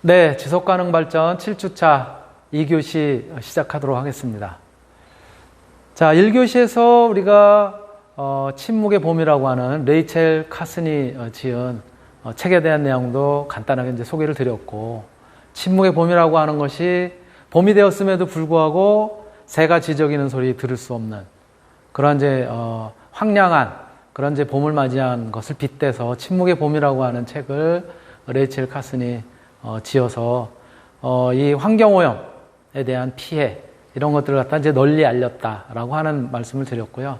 네, 지속가능 발전 7주차 2교시 시작하도록 하겠습니다. 자, 1교시에서 우리가 어, 침묵의 봄이라고 하는 레이첼 카슨이 어, 지은 어, 책에 대한 내용도 간단하게 이제 소개를 드렸고, 침묵의 봄이라고 하는 것이 봄이 되었음에도 불구하고 새가 지저귀는 소리 들을 수 없는 그런 이제 어, 황량한 그런 이제 봄을 맞이한 것을 빗대서 침묵의 봄이라고 하는 책을 레이첼 카슨이 어, 지어서 어, 이 환경오염에 대한 피해 이런 것들을 갖다 이제 널리 알렸다라고 하는 말씀을 드렸고요.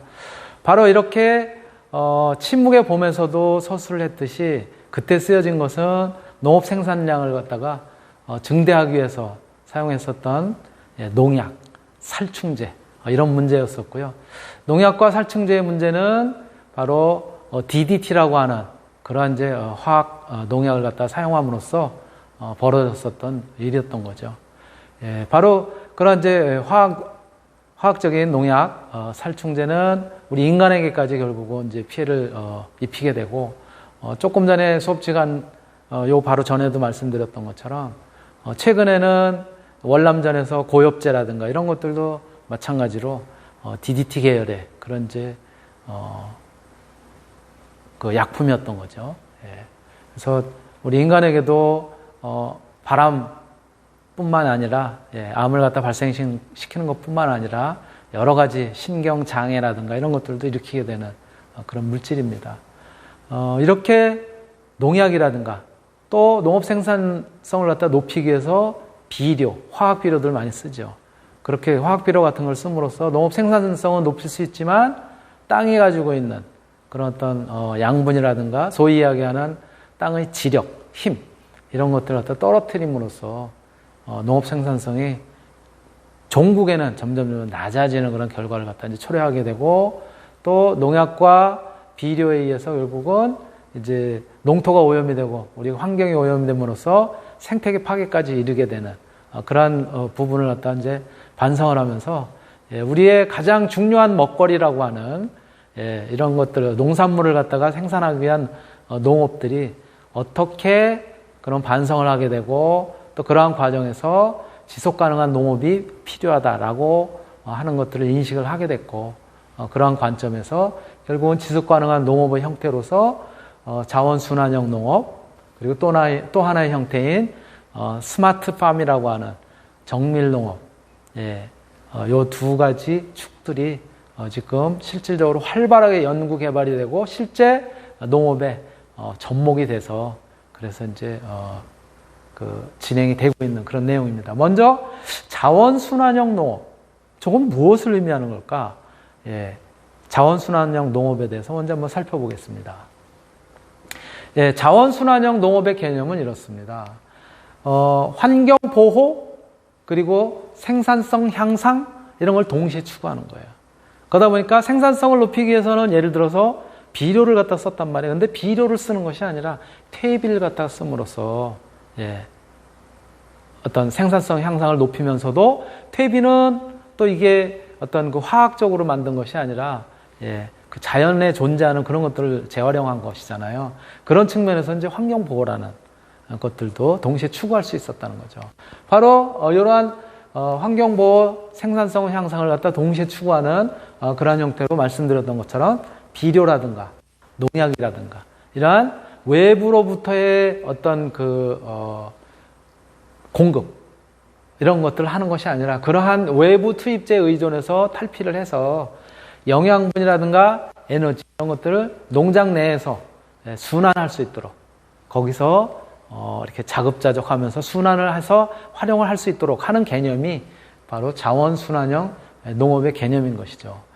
바로 이렇게 어, 침묵의 봄에서도 서술을 했듯이 그때 쓰여진 것은 농업 생산량을 갖다가 어, 증대하기 위해서 사용했었던 예, 농약, 살충제 어, 이런 문제였었고요. 농약과 살충제의 문제는 바로 어, DDT라고 하는 그러한 이제 어, 화학 어, 농약을 갖다 사용함으로써 어, 벌어졌었던 일이었던 거죠. 예, 바로 그런 이제 화학, 화학적인 농약, 어, 살충제는 우리 인간에게까지 결국은 이제 피해를 어, 입히게 되고, 어, 조금 전에 수업 시간, 어, 요 바로 전에도 말씀드렸던 것처럼, 어, 최근에는 월남전에서 고엽제라든가 이런 것들도 마찬가지로 어, DDT 계열의 그런 이제, 어, 그 약품이었던 거죠. 예. 그래서 우리 인간에게도 어, 바람뿐만 아니라 예, 암을 갖다 발생시키는 것뿐만 아니라 여러 가지 신경 장애라든가 이런 것들도 일으키게 되는 어, 그런 물질입니다. 어, 이렇게 농약이라든가 또 농업 생산성을 갖다 높이기 위해서 비료, 화학 비료들 많이 쓰죠. 그렇게 화학 비료 같은 걸 씀으로써 농업 생산성은 높일 수 있지만 땅이 가지고 있는 그런 어떤 어, 양분이라든가 소위 이야기하는 땅의 지력, 힘 이런 것들을 갖다 떨어뜨림으로써 어, 농업 생산성이 종국에는 점점 낮아지는 그런 결과를 갖다 이제 초래하게 되고 또 농약과 비료에 의해서 결국은 이제 농토가 오염이 되고 우리가 환경이 오염이 됨으로써 생태계 파괴까지 이르게 되는 어, 그러한 어, 부분을 갖다 이제 반성을 하면서 예, 우리의 가장 중요한 먹거리라고 하는 예, 이런 것들 농산물을 갖다가 생산하기 위한 어, 농업들이 어떻게 그런 반성을 하게 되고 또 그러한 과정에서 지속 가능한 농업이 필요하다라고 하는 것들을 인식을 하게 됐고 그러한 관점에서 결국은 지속 가능한 농업의 형태로서 자원 순환형 농업 그리고 또, 하나의, 또 하나의 형태인 스마트 팜이라고 하는 정밀 농업. 예, 요두 가지 축들이 지금 실질적으로 활발하게 연구 개발이 되고 실제 농업에 접목이 돼서 그래서 이제 어, 그 진행이 되고 있는 그런 내용입니다. 먼저 자원 순환형 농업. 저건 무엇을 의미하는 걸까? 예, 자원 순환형 농업에 대해서 먼저 한번 살펴보겠습니다. 예, 자원 순환형 농업의 개념은 이렇습니다. 어, 환경 보호 그리고 생산성 향상 이런 걸 동시에 추구하는 거예요. 그러다 보니까 생산성을 높이기 위해서는 예를 들어서 비료를 갖다 썼단 말이에요. 근데 비료를 쓰는 것이 아니라 퇴비를 갖다 씀으로써 예, 어떤 생산성 향상을 높이면서도 퇴비는 또 이게 어떤 그 화학적으로 만든 것이 아니라 예, 그 자연에 존재하는 그런 것들을 재활용한 것이잖아요. 그런 측면에서 이제 환경 보호라는 것들도 동시에 추구할 수 있었다는 거죠. 바로 어, 이러한 어, 환경 보호, 생산성 향상을 갖다 동시에 추구하는 어, 그러한 형태로 말씀드렸던 것처럼 비료라든가 농약이라든가 이러한 외부로부터의 어떤 그 어, 공급 이런 것들을 하는 것이 아니라 그러한 외부 투입제에 의존해서 탈피를 해서 영양분이라든가 에너지 이런 것들을 농장 내에서 예, 순환할 수 있도록 거기서 어, 이렇게 자급자족하면서 순환을 해서 활용을 할 수 있도록 하는 개념이 바로 자원순환형 농업의 개념인 것이죠.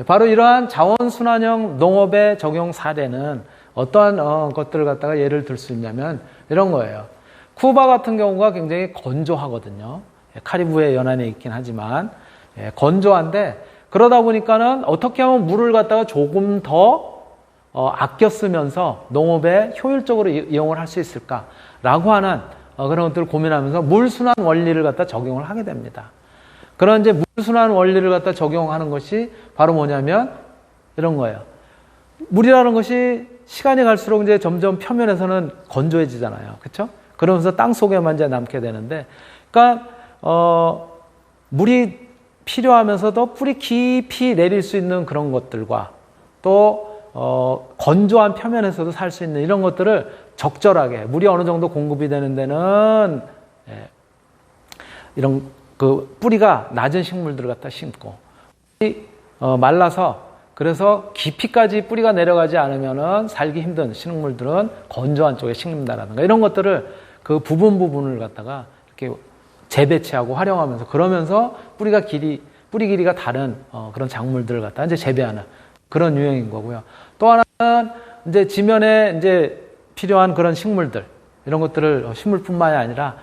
예, 바로 이러한 자원순환형 농업의 적용 사례는 어떠한 어, 것들을 갖다가 예를 들 수 있냐면 이런 거예요. 쿠바 같은 경우가 굉장히 건조하거든요. 예, 카리브해 연안에 있긴 하지만 예, 건조한데 그러다 보니까는 어떻게 하면 물을 갖다가 조금 더 어, 아껴 쓰면서 농업에 효율적으로 이용을 할 수 있을까라고 하는 어, 그런 것들을 고민하면서 물 순환 원리를 갖다 적용을 하게 됩니다. 그런 이제 물순환 원리를 갖다 적용하는 것이 바로 뭐냐면 이런 거예요. 물이라는 것이 시간이 갈수록 이제 점점 표면에서는 건조해지잖아요. 그렇죠? 그러면서 땅 속에만 이제 남게 되는데, 그러니까 어, 물이 필요하면서도 뿌리 깊이 내릴 수 있는 그런 것들과 또 어, 건조한 표면에서도 살 수 있는 이런 것들을 적절하게 물이 어느 정도 공급이 되는 데는 예, 이런 그 뿌리가 낮은 식물들을 갖다 심고 어, 말라서 그래서 깊이까지 뿌리가 내려가지 않으면은 살기 힘든 식물들은 건조한 쪽에 심는다라든가 이런 것들을 그 부분 부분을 갖다가 이렇게 재배치하고 활용하면서 그러면서 뿌리가 길이 뿌리 길이가 다른 어, 그런 작물들을 갖다 이제 재배하는 그런 유형인 거고요. 또 하나는 이제 지면에 이제 필요한 그런 식물들 이런 것들을 어, 식물뿐만이 아니라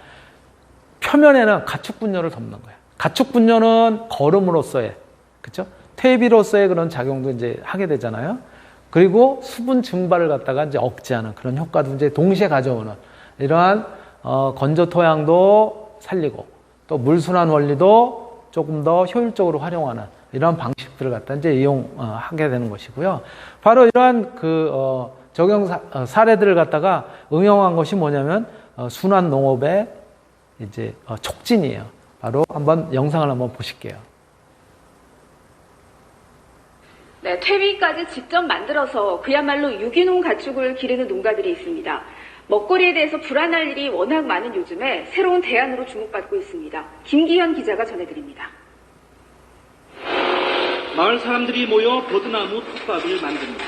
표면에는 가축 분열을 덮는 거예요. 가축 분열은 거름으로서의 그렇죠? 퇴비로서의 그런 작용도 이제 하게 되잖아요. 그리고 수분 증발을 갖다가 이제 억제하는 그런 효과도 이제 동시에 가져오는 이러한 어, 건조 토양도 살리고 또 물순환 원리도 조금 더 효율적으로 활용하는 이런 방식들을 갖다 이제 이용하게 되는 것이고요. 바로 이러한 그 어, 적용 사, 어, 사례들을 갖다가 응용한 것이 뭐냐면 어, 순환 농업의 이제 어, 촉진이에요. 바로 한번 영상을 한번 보실게요. 네, 퇴비까지 직접 만들어서 그야말로 유기농 가축을 기르는 농가들이 있습니다. 먹거리에 대해서 불안할 일이 워낙 많은 요즘에 새로운 대안으로 주목받고 있습니다. 김기현 기자가 전해드립니다. 마을 사람들이 모여 버드나무 톱밥을 만듭니다.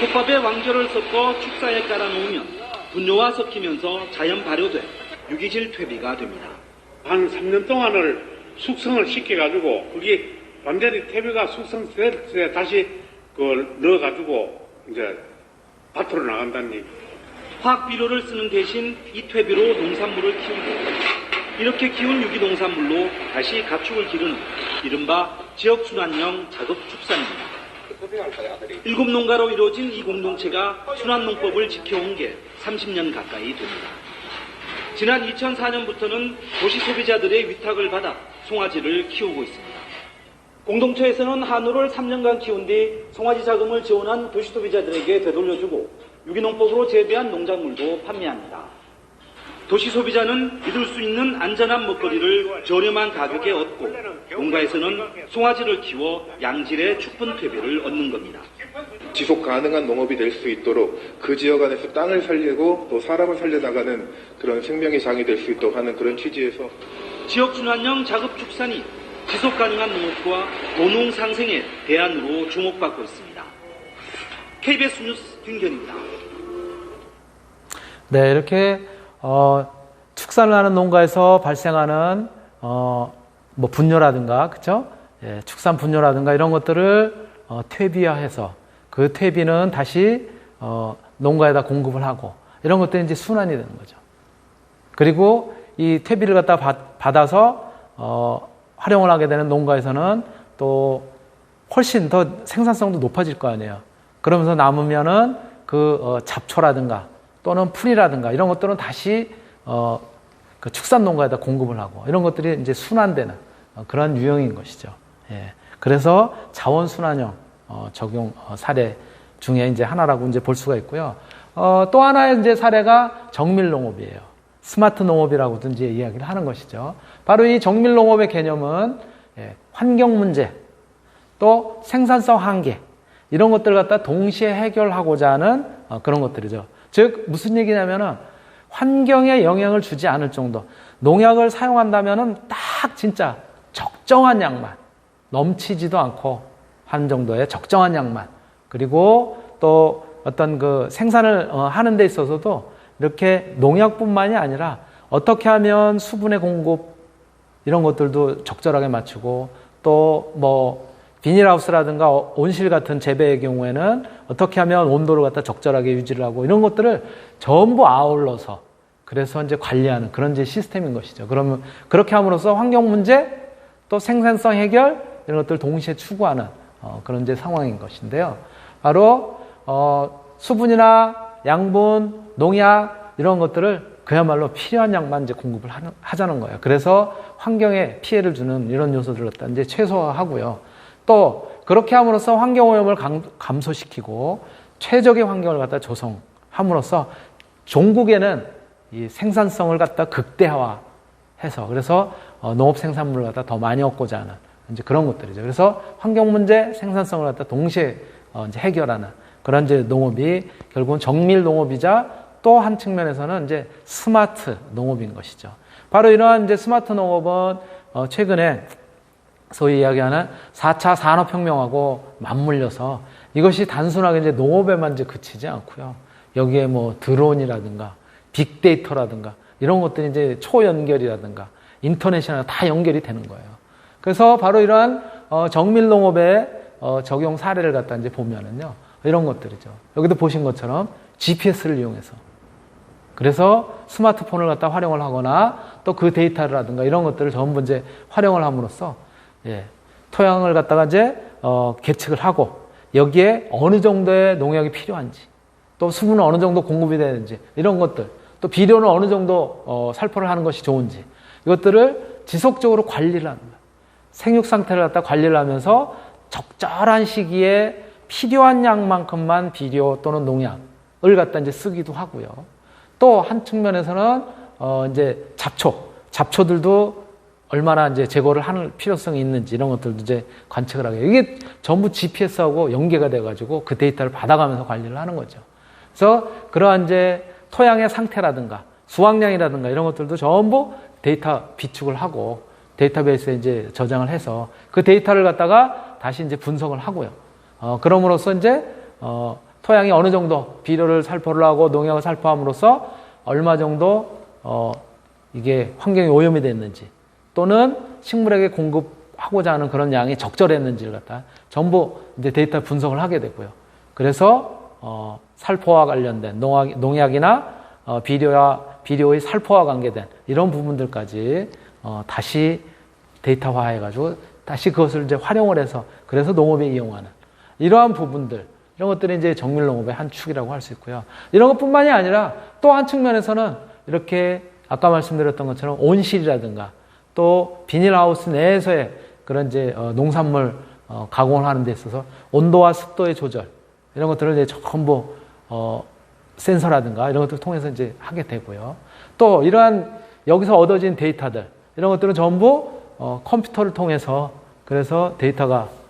톱밥에 왕조를 섞어 축사에 깔아놓으면 분뇨와 섞이면서 자연 발효돼 유기질 퇴비가 됩니다. 한 3년 동안을 숙성을 시켜가지고 그게 완전히 퇴비가 숙성될 때 다시 그걸 넣어가지고 이제 밭으로 나간다는 얘기. 화학 비료를 쓰는 대신 이 퇴비로 농산물을 키우고 이렇게 키운 유기농산물로 다시 가축을 기르는 이른바 지역순환형 자급 축산입니다. 일곱 농가로 이루어진 이 공동체가 순환농법을 지켜온 게 30년 가까이 됩니다. 지난 2004년부터는 도시 소비자들의 위탁을 받아 송아지를 키우고 있습니다. 공동체에서는 한우를 3년간 키운 뒤 송아지 자금을 지원한 도시 소비자들에게 되돌려주고 유기농법으로 재배한 농작물도 판매합니다. 도시 소비자는 믿을 수 있는 안전한 먹거리를 저렴한 가격에 얻고 농가에서는 송아지를 키워 양질의 축분 퇴비를 얻는 겁니다. 지속 가능한 농업이 될 수 있도록 그 지역 안에서 땅을 살리고 또 사람을 살려나가는 그런 생명의 장이 될 수 있도록 하는 그런 취지에서 지역 순환형 자급 축산이 지속 가능한 농업과 도농 상생의 대안으로 주목받고 있습니다. KBS 뉴스 김견입니다. 네, 이렇게 어, 축산을 하는 농가에서 발생하는 어, 뭐 분뇨라든가 그죠? 예, 축산 분뇨라든가 이런 것들을 어, 퇴비화해서 그 퇴비는 다시 어, 농가에다 공급을 하고 이런 것들이 이제 순환이 되는 거죠. 그리고 이 퇴비를 갖다 받, 받아서 어, 활용을 하게 되는 농가에서는 또 훨씬 더 생산성도 높아질 거 아니에요. 그러면서 남으면은 그 어, 잡초라든가 또는 풀이라든가 이런 것들은 다시 어, 그 축산 농가에다 공급을 하고 이런 것들이 이제 순환되는 어, 그런 유형인 것이죠. 예. 그래서 자원 순환형 어, 적용 어, 사례 중에 이제 하나라고 이제 볼 수가 있고요. 어, 또 하나의 이제 사례가 정밀 농업이에요. 스마트 농업이라고도 이제 이야기를 하는 것이죠. 바로 이 정밀 농업의 개념은 예, 환경 문제, 또 생산성 한계 이런 것들을 갖다 동시에 해결하고자 하는 어, 그런 것들이죠. 즉 무슨 얘기냐면은 환경에 영향을 주지 않을 정도 농약을 사용한다면은 딱 진짜 적정한 양만 넘치지도 않고 한 정도의 적정한 양만 그리고 또 어떤 그 생산을 어, 하는 데 있어서도 이렇게 농약뿐만이 아니라 어떻게 하면 수분의 공급 이런 것들도 적절하게 맞추고 또 뭐 비닐하우스라든가 온실 같은 재배의 경우에는 어떻게 하면 온도를 갖다 적절하게 유지를 하고 이런 것들을 전부 아울러서 그래서 이제 관리하는 그런 이제 시스템인 것이죠. 그러면 그렇게 함으로써 환경 문제 또 생산성 해결 이런 것들을 동시에 추구하는 어, 그런 이제 상황인 것인데요. 바로 어, 수분이나 양분, 농약 이런 것들을 그야말로 필요한 양만 이제 공급을 하자는 거예요. 그래서 환경에 피해를 주는 이런 요소들을 갖다 이제 최소화하고요. 또 그렇게 함으로써 환경 오염을 감, 감소시키고 최적의 환경을 갖다 조성함으로써 종국에는 이 생산성을 갖다 극대화해서 그래서 어, 농업 생산물을 갖다 더 많이 얻고자 하는 이제 그런 것들이죠. 그래서 환경 문제, 생산성을 갖다 동시에 어, 이제 해결하는 그런 이제 농업이 결국은 정밀 농업이자 또 한 측면에서는 이제 스마트 농업인 것이죠. 바로 이러한 이제 스마트 농업은 어, 최근에 소위 이야기하는 4차 산업혁명하고 맞물려서 이것이 단순하게 이제 농업에만 이제 그치지 않고요. 여기에 뭐 드론이라든가 빅데이터라든가 이런 것들이 이제 초연결이라든가 인터넷이나 다 연결이 되는 거예요. 그래서 바로 이러한 어, 정밀 농업의 어, 적용 사례를 갖다 이제 보면은요. 이런 것들이죠. 여기도 보신 것처럼 GPS를 이용해서 그래서 스마트폰을 갖다 활용을 하거나 또 그 데이터라든가 이런 것들을 전부 이제 활용을 함으로써 예, 토양을 갖다가 이제 어, 계측을 하고 여기에 어느 정도의 농약이 필요한지 또 수분은 어느 정도 공급이 되는지 이런 것들 또 비료는 어느 정도 어, 살포를 하는 것이 좋은지 이것들을 지속적으로 관리를 하는 거예요. 생육 상태를 갖다 관리를 하면서 적절한 시기에 필요한 양만큼만 비료 또는 농약을 갖다 이제 쓰기도 하고요. 또 한 측면에서는 어 이제 잡초, 잡초들도 얼마나 이제 제거를 하는 필요성이 있는지 이런 것들도 이제 관측을 하게. 이게 전부 GPS하고 연계가 돼가지고 그 데이터를 받아가면서 관리를 하는 거죠. 그래서 그러한 이제 토양의 상태라든가 수확량이라든가 이런 것들도 전부 데이터 비축을 하고 데이터베이스에 이제 저장을 해서 그 데이터를 갖다가 다시 이제 분석을 하고요. 어, 그럼으로써 이제 어, 토양이 어느 정도 비료를 살포를 하고 농약을 살포함으로써 얼마 정도 어, 이게 환경이 오염이 됐는지 또는 식물에게 공급하고자 하는 그런 양이 적절했는지를 갖다 전부 이제 데이터 분석을 하게 되고요. 그래서 어, 살포와 관련된 농약, 농약이나 어, 비료와 비료의 살포와 관계된 이런 부분들까지 어, 다시 데이터화해가지고 다시 그것을 이제 활용을 해서 그래서 농업에 이용하는 이러한 부분들 이런 것들이 이제 정밀 농업의 한 축이라고 할 수 있고요. 이런 것뿐만이 아니라 또 한 측면에서는 이렇게 아까 말씀드렸던 것처럼 온실이라든가 또 비닐하우스 내에서의 그런 이제 어, 농산물 어, 가공을 하는 데 있어서 온도와 습도의 조절 이런 것들을 이제 전부 어, 센서라든가 이런 것들을 통해서 이제 하게 되고요. 또 이러한 여기서 얻어진 데이터들 이런 것들은 전부 어, 컴퓨터를 통해서 그래서 데이터가 어,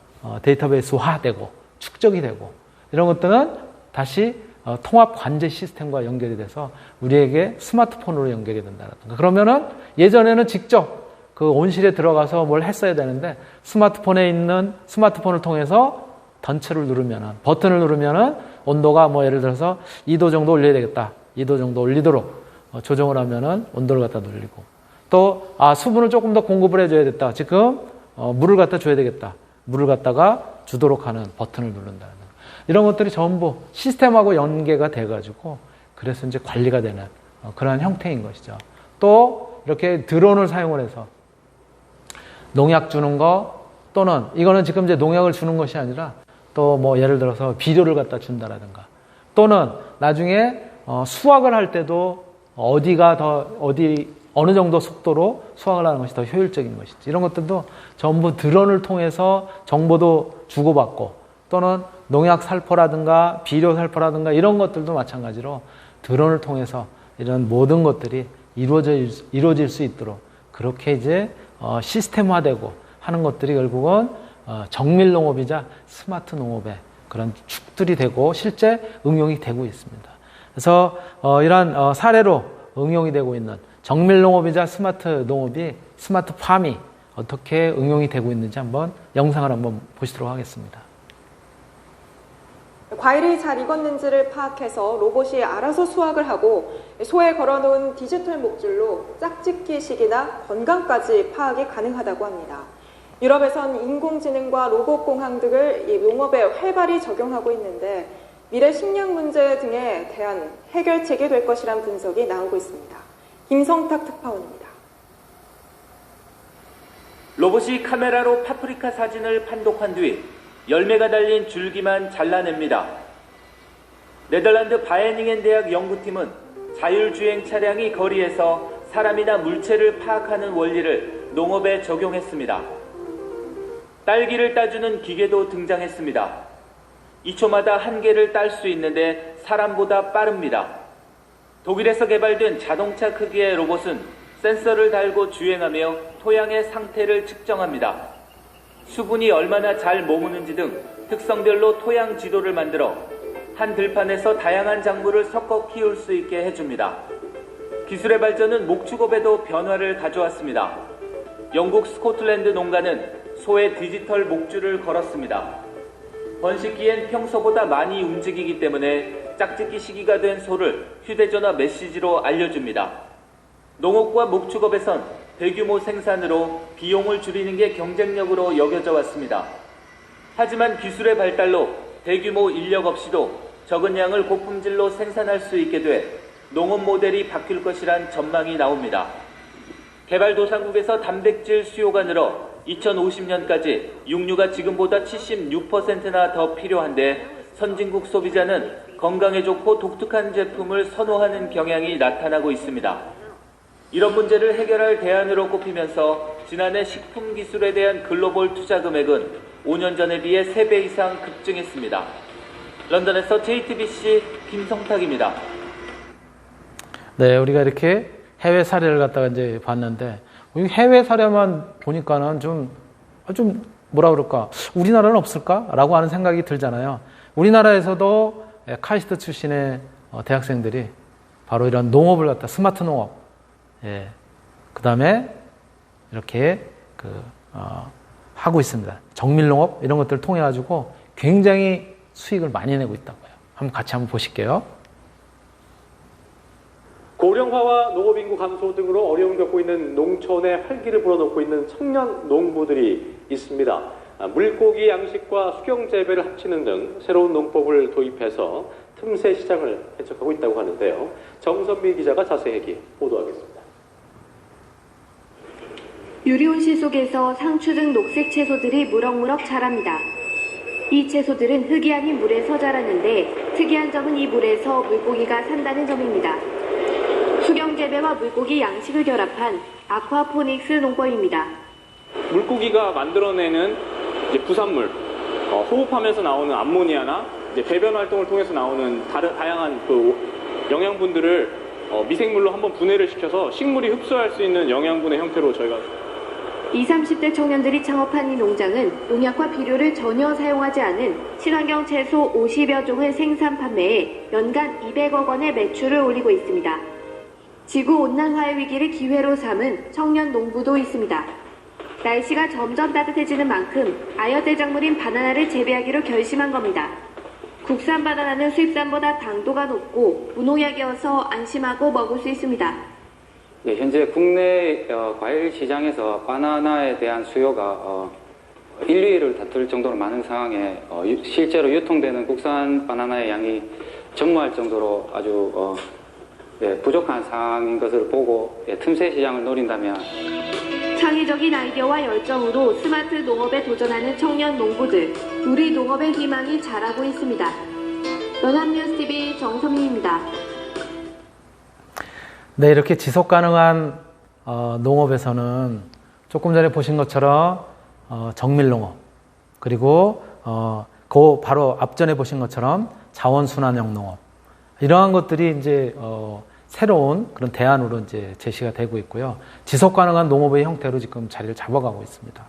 데이터베이스화되고 축적이 되고 이런 것들은 다시 어, 통합 관제 시스템과 연결이 돼서 우리에게 스마트폰으로 연결이 된다든가 그러면은 예전에는 직접 그 온실에 들어가서 뭘 했어야 되는데 스마트폰에 있는 스마트폰을 통해서 던체를 누르면은 버튼을 누르면은 온도가 뭐 예를 들어서 2도 정도 올려야 되겠다. 2도 정도 올리도록 어, 조정을 하면은 온도를 갖다 눌리고 또 아, 수분을 조금 더 공급을 해줘야겠다. 지금 어, 물을 갖다 줘야 되겠다. 물을 갖다가 주도록 하는 버튼을 누른다는 이런 것들이 전부 시스템하고 연계가 돼가지고 그래서 이제 관리가 되는 어, 그러한 형태인 것이죠. 또 이렇게 드론을 사용을 해서 농약 주는 거 또는 이거는 지금 이제 농약을 주는 것이 아니라 또 뭐 예를 들어서 비료를 갖다 준다라든가 또는 나중에 어, 수확을 할 때도 어디가 더 어디 어느 정도 속도로 수확을 하는 것이 더 효율적인 것인지 이런 것들도 전부 드론을 통해서 정보도 주고받고 또는 농약 살포라든가 비료 살포라든가 이런 것들도 마찬가지로 드론을 통해서 이런 모든 것들이 이루어질, 이루어질 수 있도록 그렇게 이제 어, 시스템화되고 하는 것들이 결국은 어, 정밀 농업이자 스마트 농업의 그런 축들이 되고 실제 응용이 되고 있습니다. 그래서 어, 이러한 어, 사례로 응용이 되고 있는 정밀 농업이자 스마트 농업이 스마트 팜이 어떻게 응용이 되고 있는지 한번 영상을 한번 보시도록 하겠습니다. 과일이 잘 익었는지를 파악해서 로봇이 알아서 수확을 하고 소에 걸어놓은 디지털 목줄로 짝짓기식이나 건강까지 파악이 가능하다고 합니다. 유럽에선 인공지능과 로봇 공학 등을 이 농업에 활발히 적용하고 있는데 미래 식량 문제 등에 대한 해결책이 될 것이란 분석이 나오고 있습니다. 김성탁 특파원입니다. 로봇이 카메라로 파프리카 사진을 판독한 뒤 열매가 달린 줄기만 잘라냅니다. 네덜란드 바에닝엔 대학 연구팀은 자율주행 차량이 거리에서 사람이나 물체를 파악하는 원리를 농업에 적용했습니다. 딸기를 따주는 기계도 등장했습니다. 2초마다 한 개를 딸 수 있는데 사람보다 빠릅니다. 독일에서 개발된 자동차 크기의 로봇은 센서를 달고 주행하며 토양의 상태를 측정합니다. 수분이 얼마나 잘 머무는지 등 특성별로 토양 지도를 만들어 한 들판에서 다양한 작물을 섞어 키울 수 있게 해줍니다. 기술의 발전은 목축업에도 변화를 가져왔습니다. 영국 스코틀랜드 농가는 소의 디지털 목줄을 걸었습니다. 번식기엔 평소보다 많이 움직이기 때문에 짝짓기 시기가 된 소를 휴대전화 메시지로 알려줍니다. 농업과 목축업에선 대규모 생산으로 비용을 줄이는 게 경쟁력으로 여겨져 왔습니다. 하지만 기술의 발달로 대규모 인력 없이도 적은 양을 고품질로 생산할 수 있게 돼 농업 모델이 바뀔 것이란 전망이 나옵니다. 개발도상국에서 단백질 수요가 늘어 2050년까지 육류가 지금보다 76%나 더 필요한데 선진국 소비자는 건강에 좋고 독특한 제품을 선호하는 경향이 나타나고 있습니다. 이런 문제를 해결할 대안으로 꼽히면서 지난해 식품 기술에 대한 글로벌 투자 금액은 5년 전에 비해 3배 이상 급증했습니다. 런던에서 JTBC 김성탁입니다. 네, 우리가 이렇게 해외 사례를 갖다가 이제 봤는데, 이 해외 사례만 보니까는 좀, 아, 좀, 뭐라 그럴까, 우리나라는 없을까? 라고 하는 생각이 들잖아요. 우리나라에서도 예, 카이스트 출신의 어, 대학생들이 바로 이런 농업을 갖다, 스마트 농업, 예, 그 다음에 이렇게 그, 어, 하고 있습니다. 정밀 농업, 이런 것들을 통해 가지고 굉장히 수익을 많이 내고 있다고요. 한번 같이 한번 보실게요. 고령화와 농업인구 감소 등으로 어려움을 겪고 있는 농촌에 활기를 불어넣고 있는 청년 농부들이 있습니다. 아, 물고기 양식과 수경 재배를 합치는 등 새로운 농법을 도입해서 틈새 시장을 개척하고 있다고 하는데요. 정선미 기자가 자세하게 보도하겠습니다. 유리온실 속에서 상추 등 녹색 채소들이 무럭무럭 자랍니다. 이 채소들은 흙이 아닌 물에서 자라는데 특이한 점은 이 물에서 물고기가 산다는 점입니다. 수경 재배와 물고기 양식을 결합한 아쿠아포닉스 농법입니다. 물고기가 만들어내는 이제 부산물, 어, 호흡하면서 나오는 암모니아나 이제 배변 활동을 통해서 나오는 다른 다양한 그 영양분들을 어, 미생물로 한번 분해를 시켜서 식물이 흡수할 수 있는 영양분의 형태로 저희가 20, 30대 청년들이 창업한 이 농장은 농약과 비료를 전혀 사용하지 않은 친환경 채소 50여 종을 생산 판매해 연간 200억 원의 매출을 올리고 있습니다. 지구 온난화의 위기를 기회로 삼은 청년 농부도 있습니다. 날씨가 점점 따뜻해지는 만큼 아열대 작물인 바나나를 재배하기로 결심한 겁니다. 국산 바나나는 수입산보다 당도가 높고 무농약이어서 안심하고 먹을 수 있습니다. 네, 현재 국내 어, 과일 시장에서 바나나에 대한 수요가 어, 1, 2위를 다툴 정도로 많은 상황에 어, 유- 실제로 유통되는 국산 바나나의 양이 전무할 정도로 아주 어, 네, 부족한 상황인 것을 보고 예, 틈새 시장을 노린다면 창의적인 아이디어와 열정으로 스마트 농업에 도전하는 청년 농부들, 우리 농업의 희망이 자라고 있습니다. 연합뉴스TV 정선미입니다. 네, 이렇게 지속 가능한 어, 농업에서는 조금 전에 보신 것처럼 어, 정밀 농업 그리고 어, 그 바로 앞전에 보신 것처럼 자원 순환형 농업 이러한 것들이 이제 어, 새로운 그런 대안으로 이제 제시가 되고 있고요. 지속 가능한 농업의 형태로 지금 자리를 잡아가고 있습니다.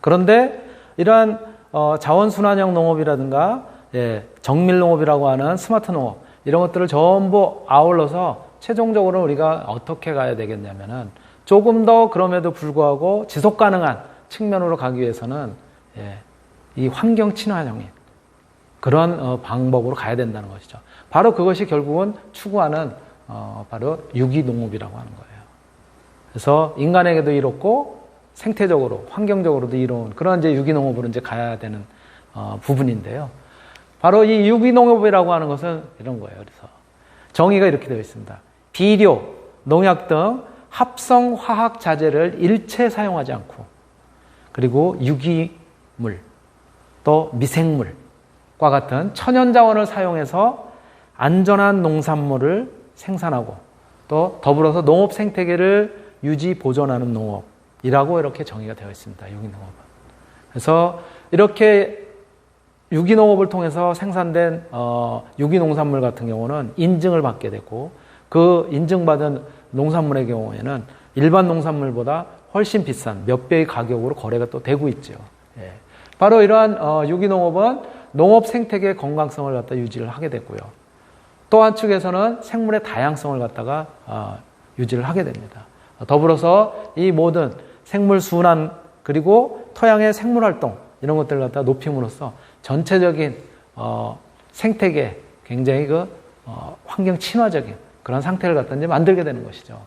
그런데 이러한 어, 자원 순환형 농업이라든가 예, 정밀 농업이라고 하는 스마트 농업 이런 것들을 전부 아울러서 최종적으로 우리가 어떻게 가야 되겠냐면은 조금 더 그럼에도 불구하고 지속 가능한 측면으로 가기 위해서는 예, 이 환경 친화형인 그런 어, 방법으로 가야 된다는 것이죠. 바로 그것이 결국은 추구하는 어, 바로 유기농업이라고 하는 거예요. 그래서 인간에게도 이롭고 생태적으로 환경적으로도 이로운 그런 이제 유기농업으로 이제 가야 되는 어, 부분인데요. 바로 이 유기농업이라고 하는 것은 이런 거예요. 그래서 정의가 이렇게 되어 있습니다. 비료, 농약 등 합성 화학 자재를 일체 사용하지 않고 그리고 유기물 또 미생물과 같은 천연 자원을 사용해서 안전한 농산물을 생산하고 또 더불어서 농업 생태계를 유지 보존하는 농업이라고 이렇게 정의가 되어 있습니다. 유기농업은. 그래서 이렇게 유기농업을 통해서 생산된 어, 유기농산물 같은 경우는 인증을 받게 되고 그 인증받은 농산물의 경우에는 일반 농산물보다 훨씬 비싼 몇 배의 가격으로 거래가 또 되고 있죠. 예. 바로 이러한 어, 유기농업은 농업 생태계의 건강성을 갖다 유지를 하게 되고요. 또 한측에서는 생물의 다양성을 갖다가 어, 유지를 하게 됩니다. 더불어서 이 모든 생물 순환 그리고 토양의 생물 활동 이런 것들을 갖다 높임으로써 전체적인 어, 생태계 굉장히 그 어, 환경 친화적인 그런 상태를 갖다 이제 만들게 되는 것이죠.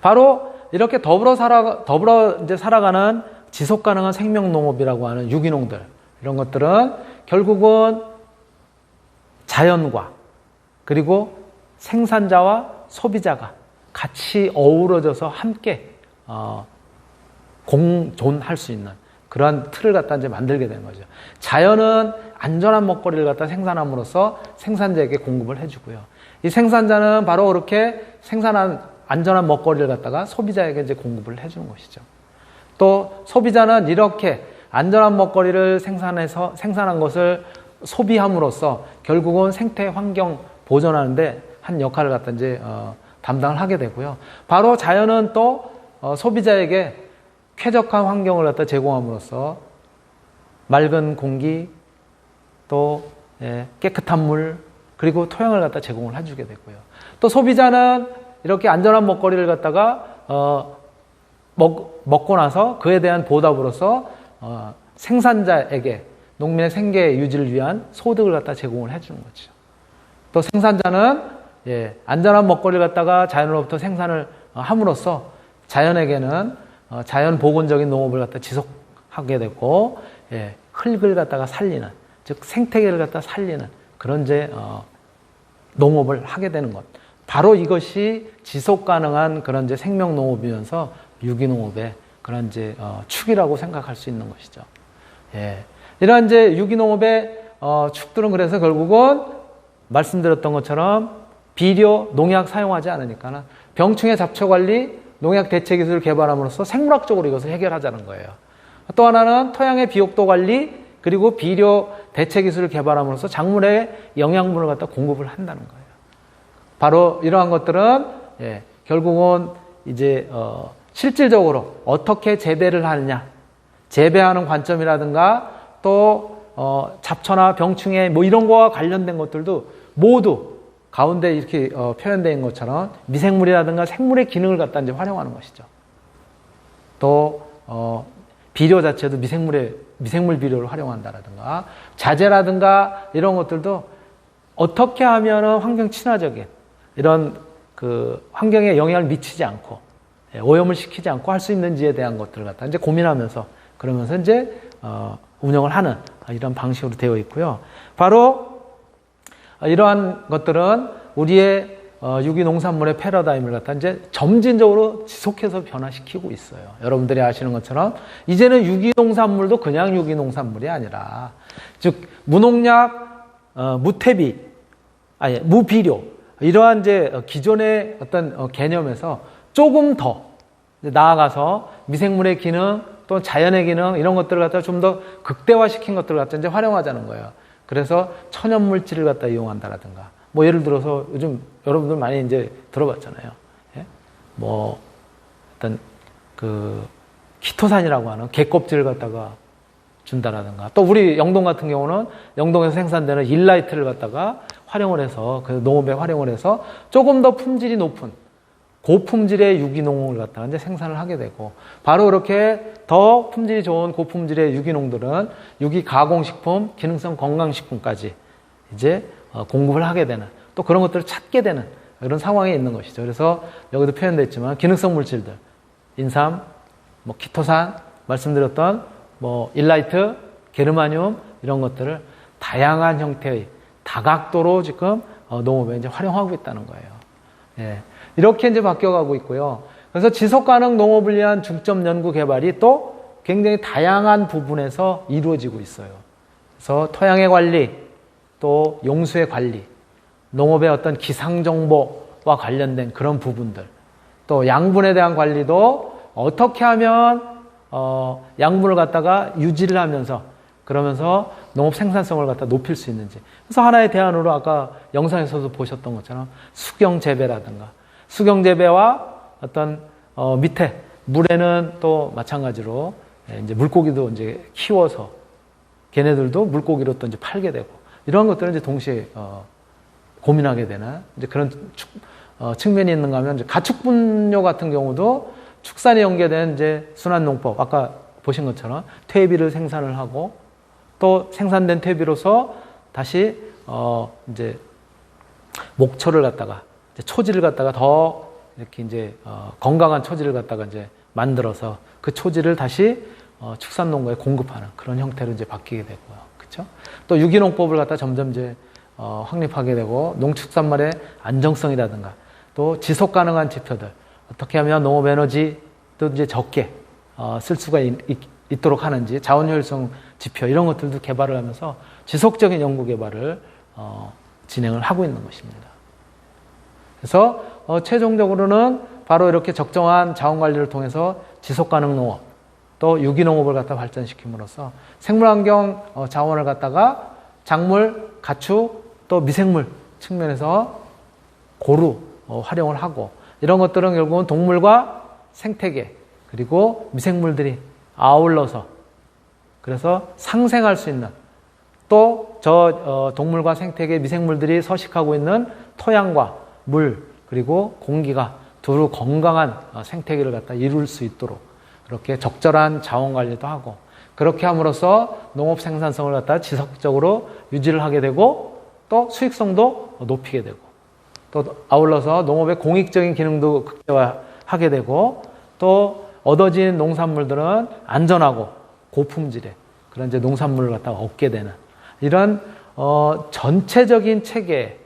바로 이렇게 더불어 살아 더불어 이제 살아가는 지속 가능한 생명 농업이라고 하는 유기농들 이런 것들은 결국은 자연과 그리고 생산자와 소비자가 같이 어우러져서 함께 어, 공존할 수 있는 그러한 틀을 갖다 이제 만들게 되는 거죠. 자연은 안전한 먹거리를 갖다 생산함으로써 생산자에게 공급을 해주고요. 이 생산자는 바로 그렇게 생산한 안전한 먹거리를 갖다가 소비자에게 이제 공급을 해주는 것이죠. 또 소비자는 이렇게 안전한 먹거리를 생산해서 생산한 것을 소비함으로써 결국은 생태 환경 보존하는데 한 역할을 갖다 이제 어, 담당을 하게 되고요. 바로 자연은 또 어, 소비자에게 쾌적한 환경을 갖다 제공함으로써 맑은 공기 또 예, 깨끗한 물 그리고 토양을 갖다 제공을 해주게 되고요. 또 소비자는 이렇게 안전한 먹거리를 갖다가 어, 먹, 먹고 나서 그에 대한 보답으로서 어, 생산자에게 농민의 생계 유지를 위한 소득을 갖다 제공을 해주는 거죠. 또 생산자는 예, 안전한 먹거리를 갖다가 자연으로부터 생산을 어, 함으로써 자연에게는 어, 자연 복원적인 농업을 갖다 지속하게 되고 예, 흙을 갖다가 살리는 즉 생태계를 갖다 살리는 그런 이제 어, 농업을 하게 되는 것. 바로 이것이 지속 가능한 그런 이제 생명 농업이면서 유기농업의 그런 이제 어, 축이라고 생각할 수 있는 것이죠. 예. 이러한 이제 유기농업의 어, 축들은 그래서 결국은 말씀드렸던 것처럼 비료, 농약 사용하지 않으니까는 병충해 잡초 관리, 농약 대체 기술을 개발함으로써 생물학적으로 이것을 해결하자는 거예요. 또 하나는 토양의 비옥도 관리, 그리고 비료 대체 기술을 개발함으로써 작물의 영양분을 갖다 공급을 한다는 거예요. 바로 이러한 것들은 예, 결국은 이제 어, 실질적으로 어떻게 재배를 하느냐, 재배하는 관점이라든가 또 어, 잡초나 병충해 뭐 이런 거와 관련된 것들도 모두 가운데 이렇게 어, 있는 것처럼 미생물이라든가 생물의 기능을 갖다 이제 활용하는 것이죠. 또 어, 비료 자체도 미생물의 미생물 비료를 활용한다라든가 자재라든가 이런 것들도 어떻게 하면은 환경 친화적인 이런 그 환경에 영향을 미치지 않고 예, 오염을 시키지 않고 할 수 있는지에 대한 것들을 갖다 이제 고민하면서 그러면서 이제 어, 운영을 하는 이런 방식으로 되어 있고요. 바로 이러한 것들은 우리의 어, 유기농산물의 패러다임을 갖다 이제 점진적으로 지속해서 변화시키고 있어요. 여러분들이 아시는 것처럼 이제는 유기농산물도 그냥 유기농산물이 아니라 즉 무농약, 어, 무퇴비, 아니 무비료 이러한 이제 기존의 어떤 어, 개념에서 조금 더 나아가서 미생물의 기능 또 자연의 기능 이런 것들을 갖다 좀 더 극대화시킨 것들을 갖다 이제 활용하자는 거예요. 그래서 천연 물질을 갖다 이용한다라든가 뭐 예를 들어서 요즘 여러분들 많이 이제 들어봤잖아요. 예? 뭐 어떤 그 키토산이라고 하는 개껍질을 갖다가 준다라든가 또 우리 영동 같은 경우는 영동에서 생산되는 일라이트를 갖다가 활용을 해서 그 농업에 활용을 해서 조금 더 품질이 높은 고품질의 유기농을 갖다가 이제 생산을 하게 되고 바로 그렇게 더 품질이 좋은 고품질의 유기농들은 유기 가공식품, 기능성 건강식품까지 이제 어, 공급을 하게 되는 또 그런 것들을 찾게 되는 이런 상황에 있는 것이죠. 그래서 여기도 표현됐지만 기능성 물질들, 인삼, 뭐 키토산, 말씀드렸던 뭐 일라이트, 게르마늄 이런 것들을 다양한 형태의 다각도로 지금 어, 농업에 이제 활용하고 있다는 거예요. 예. 이렇게 이제 바뀌어가고 있고요. 그래서 지속 가능 농업을 위한 중점 연구 개발이 또 굉장히 다양한 부분에서 이루어지고 있어요. 그래서 토양의 관리, 또 용수의 관리, 농업의 어떤 기상 정보와 관련된 그런 부분들, 또 양분에 대한 관리도 어떻게 하면 어, 양분을 갖다가 유지를 하면서 그러면서 농업 생산성을 갖다 높일 수 있는지. 그래서 하나의 대안으로 아까 영상에서도 보셨던 것처럼 수경 재배라든가 수경 재배와 어떤 어, 밑에 물에는 또 마찬가지로 예, 이제 물고기도 이제 키워서 걔네들도 물고기로 또 이제 팔게 되고 이런 것들은 이제 동시에 어, 고민하게 되는 이제 그런 축- 어, 측면이 있는가 하면 이제 가축 분뇨 같은 경우도 축산에 연계된 이제 순환 농법 아까 보신 것처럼 퇴비를 생산을 하고 또 생산된 퇴비로서 다시 어 이제 목초를 갖다가 초지를 갖다가 더 이렇게 이제 어 건강한 초지를 갖다가 이제 만들어서 그 초지를 다시 어 축산 농가에 공급하는 그런 형태로 이제 바뀌게 되고요. 그렇죠? 또 유기농법을 갖다 점점 이제 어 확립하게 되고 농축산물의 안정성이라든가 또 지속 가능한 지표들 어떻게 하면 농업 에너지도 이제 적게 어, 쓸 수가 있, 도록 하는지 자원 효율성 지표 이런 것들도 개발을 하면서 지속적인 연구 개발을 어, 진행을 하고 있는 것입니다. 그래서 어, 최종적으로는 바로 이렇게 적정한 자원 관리를 통해서 지속 가능 농업 또 유기농업을 갖다 발전시킴으로써 생물환경 어, 자원을 갖다가 작물, 가축 또 미생물 측면에서 고루 어, 활용을 하고 이런 것들은 결국은 동물과 생태계 그리고 미생물들이 아울러서 그래서 상생할 수 있는 또저 동물과 생태계 미생물들이 서식하고 있는 토양과 물 그리고 공기가 두루 건강한 어, 생태계를 갖다 이룰 수 있도록 그렇게 적절한 자원 관리도 하고 그렇게 함으로써 농업 생산성을 갖다 지속적으로 유지를 하게 되고 또 수익성도 높이게 되고 또 아울러서 농업의 공익적인 기능도 극대화하게 되고 또 얻어진 농산물들은 안전하고 고품질의 그런 이제 농산물을 갖다가 얻게 되는 이런 어 전체적인 체계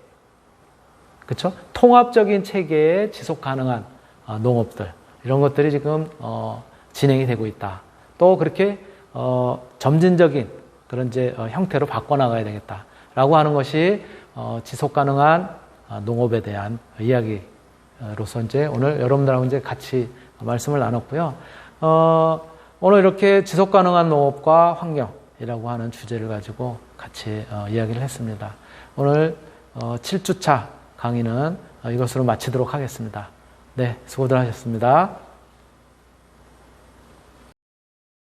그렇죠? 통합적인 체계의 지속 가능한 어, 농업들 이런 것들이 지금 어 진행이 되고 있다. 또 그렇게 어 점진적인 그런 이제 어, 형태로 바꿔 나가야 되겠다라고 하는 것이 어 지속 가능한 어, 농업에 대한 이야기로서 이제 오늘 여러분들하고 이제 같이 말씀을 나눴고요. 어, 오늘 이렇게 지속 가능한 농업과 환경이라고 하는 주제를 가지고 같이 어, 이야기를 했습니다. 오늘 어, 7주차 강의는 어, 이것으로 마치도록 하겠습니다. 네, 수고들 하셨습니다.